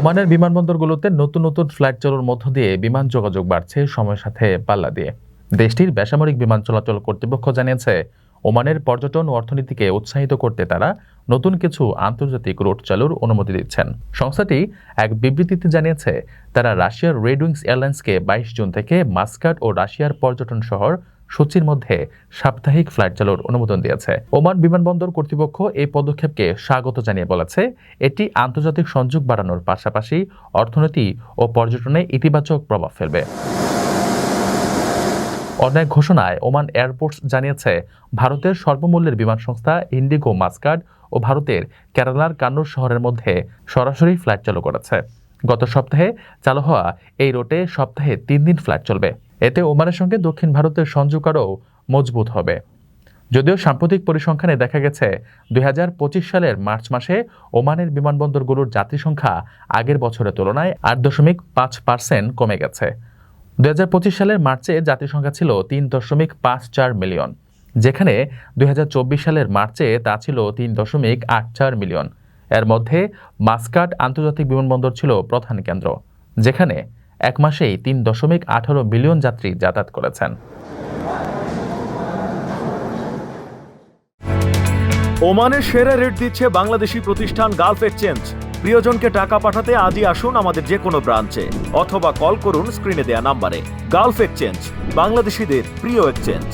ওমানের বিমানবন্দরগুলোতে নতুন নতুন ফ্লাইট চালুর মধ্য দিয়ে বিমান যোগাযোগ বাড়ছে, সময়ের সাথে পাল্লা দিয়ে। দেশটির বেসামরিক বিমান চলাচল কর্তৃপক্ষ জানিয়েছে, ওমানের পর্যটন ও অর্থনীতিকে উৎসাহিত করতে তারা নতুন কিছু আন্তর্জাতিক রুট চালুর অনুমতি দিচ্ছেন। সংস্থাটি এক বিবৃতিতে জানিয়েছে, তারা রাশিয়ার রেড উইংস এয়ারলাইন্সকে বাইশ জুন থেকে মাস্কাট ও রাশিয়ার পর্যটন শহর সূচির মধ্যে সাপ্তাহিক ফ্লাইট চালুর অনুমোদন দিয়েছে। ওমান বিমানবন্দর কর্তৃপক্ষ এই পদক্ষেপকে স্বাগত জানিয়ে বলেছে। এটি আন্তর্জাতিক সংযোগ বাড়ানোর পাশাপাশি অর্থনীতি ও পর্যটনে ইতিবাচক প্রভাব ফেলবে। অন্য এক ঘোষণায় ওমান এয়ারপোর্টস জানিয়েছে, ভারতের সর্বমূল্যের বিমান সংস্থা ইন্ডিগো মাস্কাট ও ভারতের কেরালার কান্নুর শহরের মধ্যে সরাসরি ফ্লাইট চালু করেছে। গত সপ্তাহে চালু হওয়া এই রুটে সপ্তাহে তিন দিন ফ্লাইট চলবে। এতে ওমানের সঙ্গে দক্ষিণ ভারতের সংযোগ আরও মজবুত হবে। যদিও সাম্প্রতিক পরিসংখ্যানে দেখা গেছে, দুই হাজার পঁচিশ সালের মার্চ মাসে ওমানের বিমানবন্দরগুলোর যাত্রী সংখ্যা আগের বছরের তুলনায় আট দশমিক পাঁচ পার্সেন্ট কমে গেছে। দুই হাজার পঁচিশ সালের মার্চে যাত্রী সংখ্যা ছিল তিন দশমিক পাঁচ চার মিলিয়ন, যেখানে দুই হাজার চব্বিশ সালের মার্চে তা ছিল তিন দশমিক আট চার মিলিয়ন। এর মধ্যে মাস্কাট আন্তর্জাতিক বিমানবন্দর ছিল প্রধান কেন্দ্র, যেখানে এক মাসেই তিন দশমিক আঠারো বিলিয়ন যাত্রী যাতায়াত করেছেন। ওমানের সেরা রেট দিচ্ছে বাংলাদেশি প্রতিষ্ঠান গালফ এক্সচেঞ্জ। প্রিয়জনকে টাকা পাঠাতে আজই আসুন আমাদের যে কোনো ব্রাঞ্চে, অথবা কল করুন স্ক্রিনে দেয়া নাম্বারে। গালফ এক্সচেঞ্জ, বাংলাদেশিদের প্রিয় এক্সচেঞ্জ।